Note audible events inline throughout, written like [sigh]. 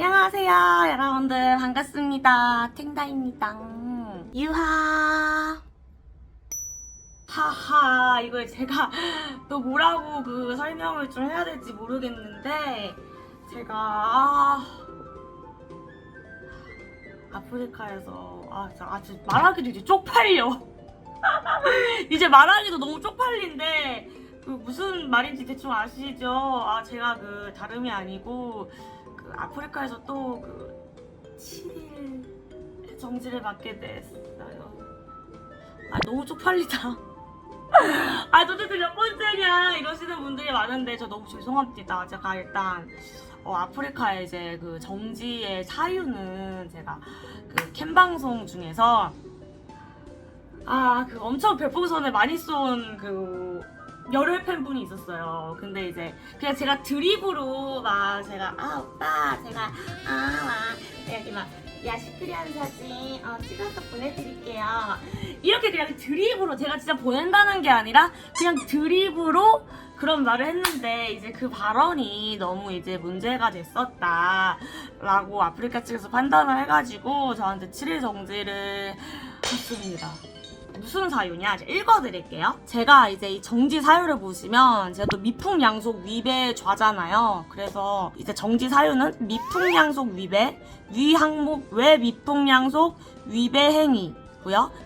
안녕하세요 여러분들. 반갑습니다. 탱다입니다. 유하. 하하. 이걸 제가 [laughs] 또 뭐라고 그 설명을 좀 해야 될지 모르겠는데 제가 아, 아프리카에서 아, 아 진짜 말하기도 이제 쪽팔려. [laughs] 이제 말하기도 너무 쪽팔린데 그 무슨 말인지 대충 아시죠? 아 제가 그 다름이 아니고 그 아프리카에서 또그 7일 정지를 받게 됐어요. 아 너무 쪽팔리다. [laughs] 아 도대체 몇 번째냐 이러시는 분들이 많은데 저 너무 죄송합니다. 제가 일단 어, 아프리카의 이제 그 정지의 사유는 제가 그 캠 방송 중에서 아 그 엄청 별풍선을 많이 쏜그 열혈 팬분이 있었어요. 근데 이제 그냥 제가 드립으로 막 제가 아 오빠 제가 아막 여기 막야 시크리한 사진 어, 찍어서 보내드릴게요. 이렇게 그냥 드립으로 제가 진짜 보낸다는 게 아니라 그냥 드립으로 그런 말을 했는데 이제 그 발언이 너무 이제 문제가 됐었다라고 아프리카 측에서 판단을 해가지고 저한테 7일 정지를 했습니다. 무슨 사유냐? 제가 읽어드릴게요. 제가 이제 이 정지 사유를 보시면 제가 또 미풍양속 위배 좌잖아요. 그래서 이제 정지 사유는 미풍양속 위배, 위항목 외 미풍양속 위배 행위.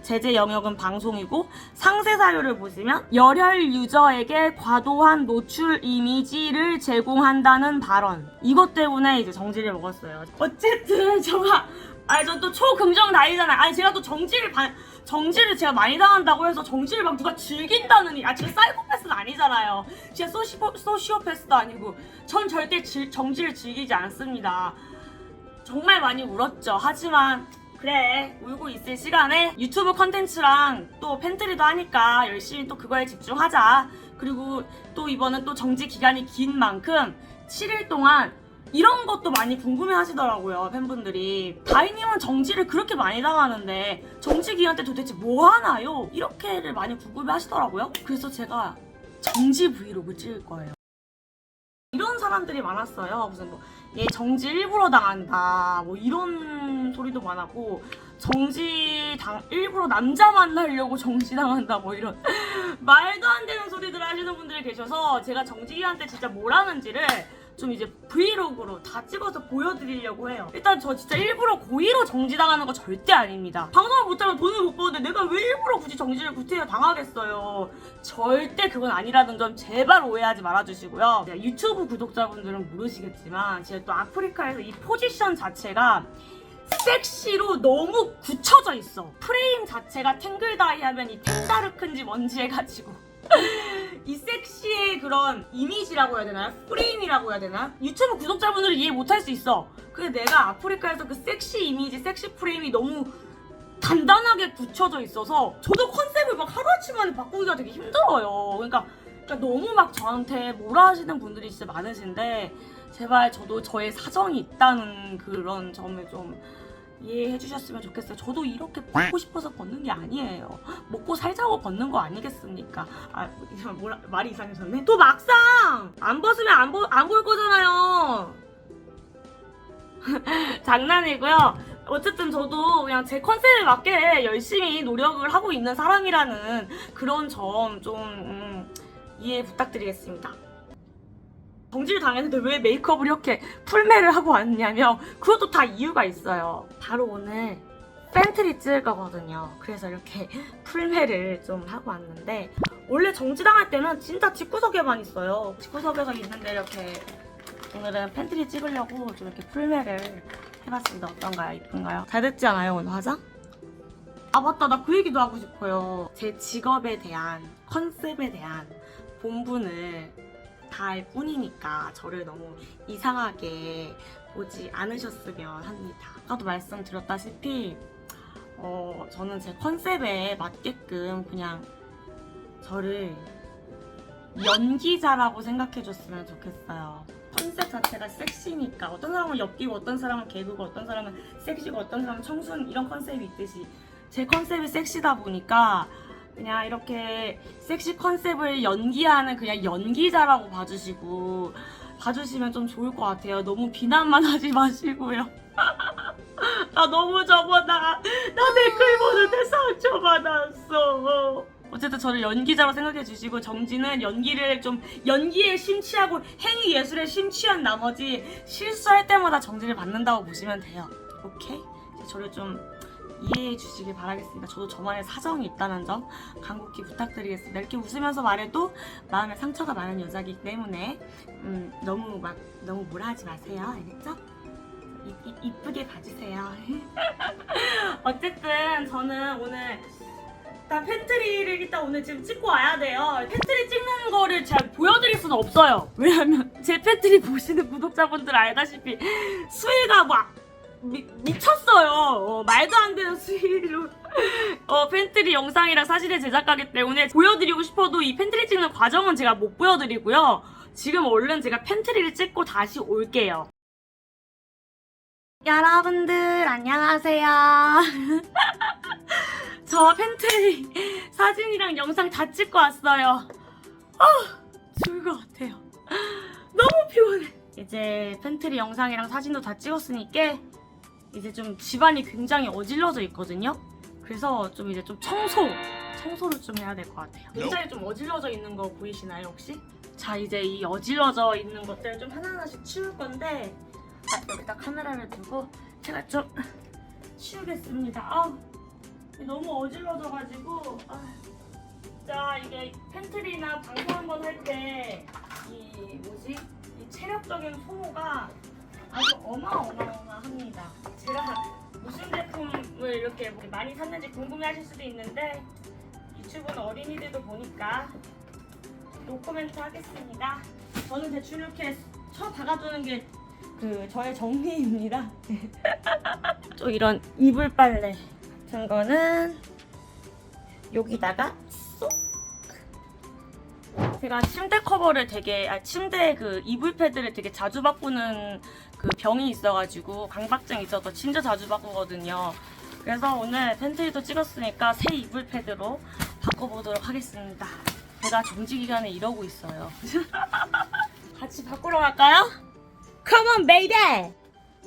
제재 영역은 방송이고 상세 사유를 보시면 열혈 유저에게 과도한 노출 이미지를 제공한다는 발언 이것 때문에 이제 정지를 먹었어요. 어쨌든 저가 아니 전 또 초긍정 나이잖아요. 아니 제가 또 정지를 반 정지를 제가 많이 당한다고 해서 정지를 막 누가 즐긴다는 아 제가 사이코패스는 아니잖아요. 제가 소시오, 소시오패스도 아니고 전 절대 질- 정지를 즐기지 않습니다. 정말 많이 울었죠. 하지만 그래 울고 있을 시간에 유튜브 컨텐츠랑 또 팬트리도 하니까 열심히 또 그거에 집중하자. 그리고 또 이번은 또 정지 기간이 긴 만큼 7일 동안 이런 것도 많이 궁금해 하시더라고요, 팬분들이. 다이님은 정지를 그렇게 많이 당하는데, 정지 기간 때 도대체 뭐 하나요? 이렇게를 많이 궁금해 하시더라고요. 그래서 제가 정지 브이로그 찍을 거예요. 이런 사람들이 많았어요. 무슨 뭐, 얘 정지 일부러 당한다. 뭐 이런 소리도 많았고, 정지 당, 일부러 남자 만나려고 정지 당한다. 뭐 이런. [laughs] 말도 안 되는 소리들 하시는 분들이 계셔서, 제가 정지 기간 때 진짜 뭘 하는지를 좀 이제 브이로그로 다 찍어서 보여드리려고 해요. 일단 저 진짜 일부러 고의로 정지당하는 거 절대 아닙니다. 방송을 못하면 돈을 못 버는데 내가 왜 일부러 굳이 정지를 구태여 당하겠어요. 절대 그건 아니라는 점 제발 오해하지 말아주시고요. 네, 유튜브 구독자분들은 모르시겠지만 제가 또 아프리카에서 이 포지션 자체가 섹시로 너무 굳혀져 있어. 프레임 자체가 탱글다이 하면 이 탱다르큰지 뭔지 해가지고. [laughs] 이 섹시의 그런 이미지라고 해야 되나요? 프레임이라고 해야 되나? 유튜브 구독자분들은 이해 못할 수 있어. 근데 내가 아프리카에서 그 섹시 이미지, 섹시 프레임이 너무 단단하게 굳혀져 있어서 저도 컨셉을 막 하루아침 만에 바꾸기가 되게 힘들어요. 그러니까, 그러니까 너무 막 저한테 뭐라 하시는 분들이 진짜 많으신데 제발 저도 저의 사정이 있다는 그런 점을 좀 이해해 주셨으면 좋겠어요. 저도 이렇게 벗고 싶어서 벗는 게 아니에요. 먹고 살자고 벗는 거 아니겠습니까? 아, 뭐라, 말이 이상해졌네. 또 막상 안 벗으면 안, 보, 안볼 거잖아요. [laughs] 장난이고요. 어쨌든 저도 그냥 제 컨셉에 맞게 열심히 노력을 하고 있는 사람이라는 그런 점좀 음, 이해 부탁드리겠습니다. 정지를 당했는데 왜 메이크업을 이렇게 풀메를 하고 왔냐면 그것도 다 이유가 있어요. 바로 오늘 팬트리 찍을 거거든요. 그래서 이렇게 풀메를 좀 하고 왔는데 원래 정지당할 때는 진짜 집구석에만 있어요. 집구석에서 있는데 이렇게 오늘은 팬트리 찍으려고 좀 이렇게 풀메를 해봤습니다. 어떤가요? 이쁜가요? 잘 됐지 않아요 오늘 화장? 아 맞다 나 그 얘기도 하고 싶어요. 제 직업에 대한 컨셉에 대한 본분을 다알 뿐이니까 저를 너무 이상하게 보지 않으셨으면 합니다. 아까도 말씀드렸다시피 어, 저는 제 컨셉에 맞게끔 그냥 저를 연기자라고 생각해줬으면 좋겠어요. 컨셉 자체가 섹시니까 어떤 사람은 엽기고 어떤 사람은 개그고 어떤 사람은 섹시고 어떤 사람은 청순 이런 컨셉이 있듯이 제 컨셉이 섹시다 보니까 그냥 이렇게 섹시 컨셉을 연기하는 그냥 연기자라고 봐주시고 봐주시면 좀 좋을 것 같아요. 너무 비난만 [laughs] 하지 마시고요. [laughs] 나 너무 저보다 나 댓글 보는데 상처 받았어. 어쨌든 저를 연기자로 생각해 주시고 정지는 연기를 좀 연기에 심취하고 행위 예술에 심취한 나머지 실수할 때마다 정지를 받는다고 보시면 돼요. 오케이? 저를 좀 이해해 주시길 바라겠습니다. 저도 저만의 사정이 있다는 점 간곡히 부탁드리겠습니다. 이렇게 웃으면서 말해도 마음에 상처가 많은 여자이기 때문에 음, 너무 막 너무 뭐라 하지 마세요. 알겠죠? 이, 이, 이쁘게 봐주세요. [laughs] 어쨌든 저는 오늘 일단 팬트리를 일단 오늘 지금 찍고 와야 돼요. 팬트리 찍는 거를 잘 보여드릴 수는 없어요. 왜냐면 제 팬트리 보시는 구독자분들 알다시피 수위가 막 미, 미쳤어요. 어, 말도 안 되는 수위로 어, 팬트리 영상이랑 사진을 제작하기 때문에 보여드리고 싶어도 이 팬트리 찍는 과정은 제가 못 보여드리고요. 지금 얼른 제가 팬트리를 찍고 다시 올게요. 여러분들 안녕하세요. [laughs] 저 팬트리 사진이랑 영상 다 찍고 왔어요. 아, 죽을 것 같아요. 너무 피곤해. 이제 팬트리 영상이랑 사진도 다 찍었으니까 이제 좀 집안이 굉장히 어질러져 있거든요. 그래서 좀 이제 좀 청소, 청소를 좀 해야 될 것 같아요. 굉장히 좀 어질러져 있는 거 보이시나요 혹시? 자 이제 이 어질러져 있는 것들 좀 하나하나씩 치울 건데 아, 여기다 카메라를 두고 제가 좀 [laughs] 치우겠습니다. 아, 너무 어질러져가지고 아, 진짜 이게 팬트리나 방송 한번 할 때 이 뭐지 이 체력적인 소모가 아주 어마어마합니다. 제가 무슨 제품을 이렇게 뭐 많이 샀는지 궁금해하실 수도 있는데 유튜브는 어린이들도 보니까 노코멘트 하겠습니다. 저는 대충 이렇게 쳐 박아두는 게 그 저의 정리입니다. [laughs] 또 이런 이불 빨래 같은 거는 여기다가 쏙. 제가 침대 커버를 되게 아 침대 그 이불 패드를 되게 자주 바꾸는 그 병이 있어가지고 강박증 있어서 진짜 자주 바꾸거든요. 그래서 오늘 팬트리도 찍었으니까 새 이불 패드로 바꿔보도록 하겠습니다. 제가 정지 기간에 이러고 있어요. [laughs] 같이 바꾸러 갈까요? Come on, baby!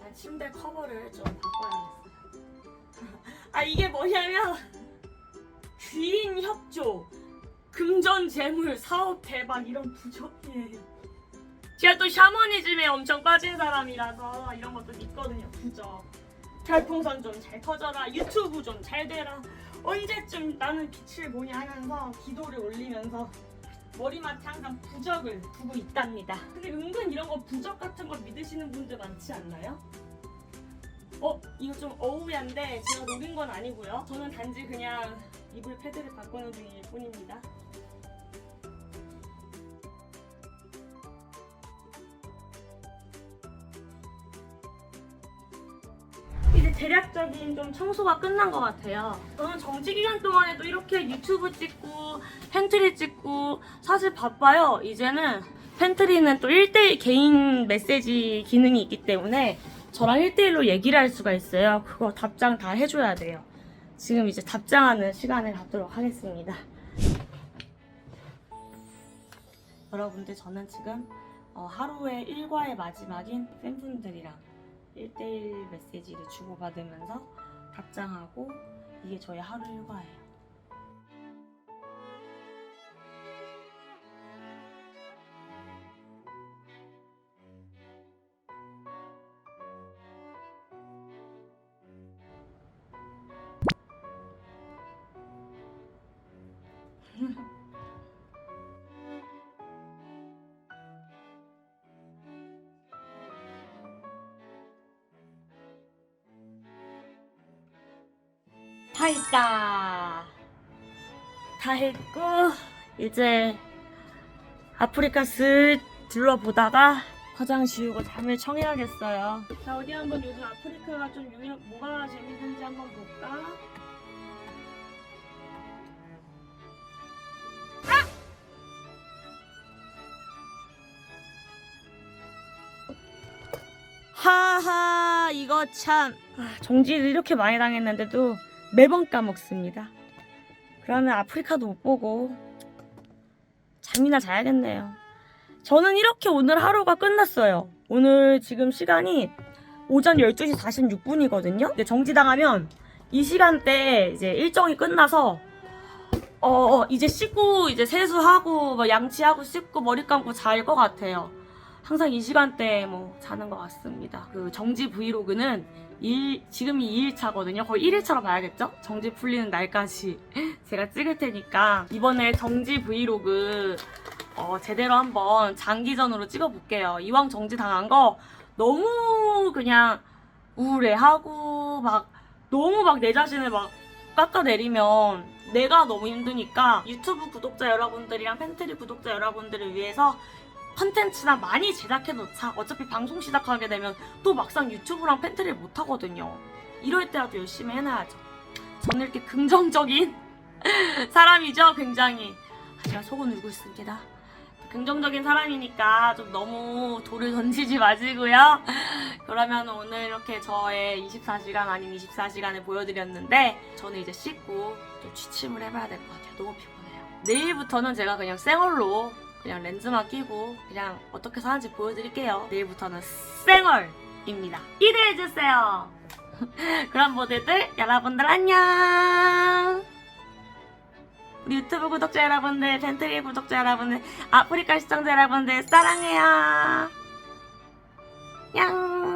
난 침대 커버를 좀 바꿔야겠어. [laughs] 아 이게 뭐냐면 귀인 협조, 금전 재물, 사업 대박 이런 부적이에요. 제가 또 샤머니즘에 엄청 빠진 사람이라서 이런 것도 있거든요. 부적. 별풍선 좀 잘 터져라. 유튜브 좀 잘 되라. 언제쯤 나는 빛을 보냐 하면서 기도를 올리면서 머리맡에 항상 부적을 두고 있답니다. 근데 은근 이런 거 부적 같은 걸 믿으시는 분들 많지 않나요? 어? 이거 좀 어우야인데 제가 녹인 건 아니고요. 저는 단지 그냥 이불 패드를 바꾸는 중일 뿐입니다. 이제 대략적인 좀 청소가 끝난 것 같아요. 저는 정지 기간 동안에도 이렇게 유튜브 찍고 팬트리 찍고 사실 바빠요. 이제는 팬트리는 또 1대1 개인 메시지 기능이 있기 때문에 저랑 1대1로 얘기를 할 수가 있어요. 그거 답장 다 해줘야 돼요. 지금 이제 답장하는 시간을 갖도록 하겠습니다. 여러분들 저는 지금 어, 하루의 일과의 마지막인 팬분들이랑 1대1 메시지를 주고받으면서 답장하고 이게 저의 하루 일과예요. 다 했다. 다 했고 이제 아프리카 슥 둘러보다가 화장 지우고 잠을 청해야겠어요. 자 어디 한번 요즘 아프리카가 좀 유명 뭐가 재밌는지 한번 볼까? 하하 이거 참 아, 정지를 이렇게 많이 당했는데도 매번 까먹습니다. 그러면 아프리카도 못 보고 잠이나 자야겠네요. 저는 이렇게 오늘 하루가 끝났어요. 오늘 지금 시간이 오전 12시 46분이거든요. 근데 정지당하면 이 시간대 이제 일정이 끝나서 어 이제 씻고 이제 세수하고 뭐 양치하고 씻고 머리 감고 잘 것 같아요. 항상 이 시간대에 뭐 자는 것 같습니다. 그 정지 브이로그는 일, 지금이 2일차거든요. 거의 1일차로 봐야겠죠? 정지 풀리는 날까지 [laughs] 제가 찍을 테니까 이번에 정지 브이로그 어, 제대로 한번 장기전으로 찍어볼게요. 이왕 정지 당한 거 너무 그냥 우울해하고 막 너무 막 내 자신을 막 깎아내리면 내가 너무 힘드니까 유튜브 구독자 여러분들이랑 팬트리 구독자 여러분들을 위해서 컨텐츠나 많이 제작해 놓자. 어차피 방송 시작하게 되면 또 막상 유튜브랑 팬트리를 못 하거든요. 이럴 때라도 열심히 해놔야죠. 저는 이렇게 긍정적인 [laughs] 사람이죠, 굉장히. 하지만 속은 울고 있습니다. 긍정적인 사람이니까 좀 너무 돌을 던지지 마시고요. 그러면 오늘 이렇게 저의 24시간 아닌 24시간을 보여드렸는데 저는 이제 씻고 좀 취침을 해봐야 될 것 같아요. 너무 피곤해요. 내일부터는 제가 그냥 생얼로 그냥 렌즈만 끼고 그냥 어떻게 사는지 보여드릴게요. 내일부터는 생얼입니다. 기대해주세요. [laughs] 그럼 모두들 여러분들 안녕. 우리 유튜브 구독자 여러분들, 팬트리 구독자 여러분들, 아프리카 시청자 여러분들 사랑해요. 양.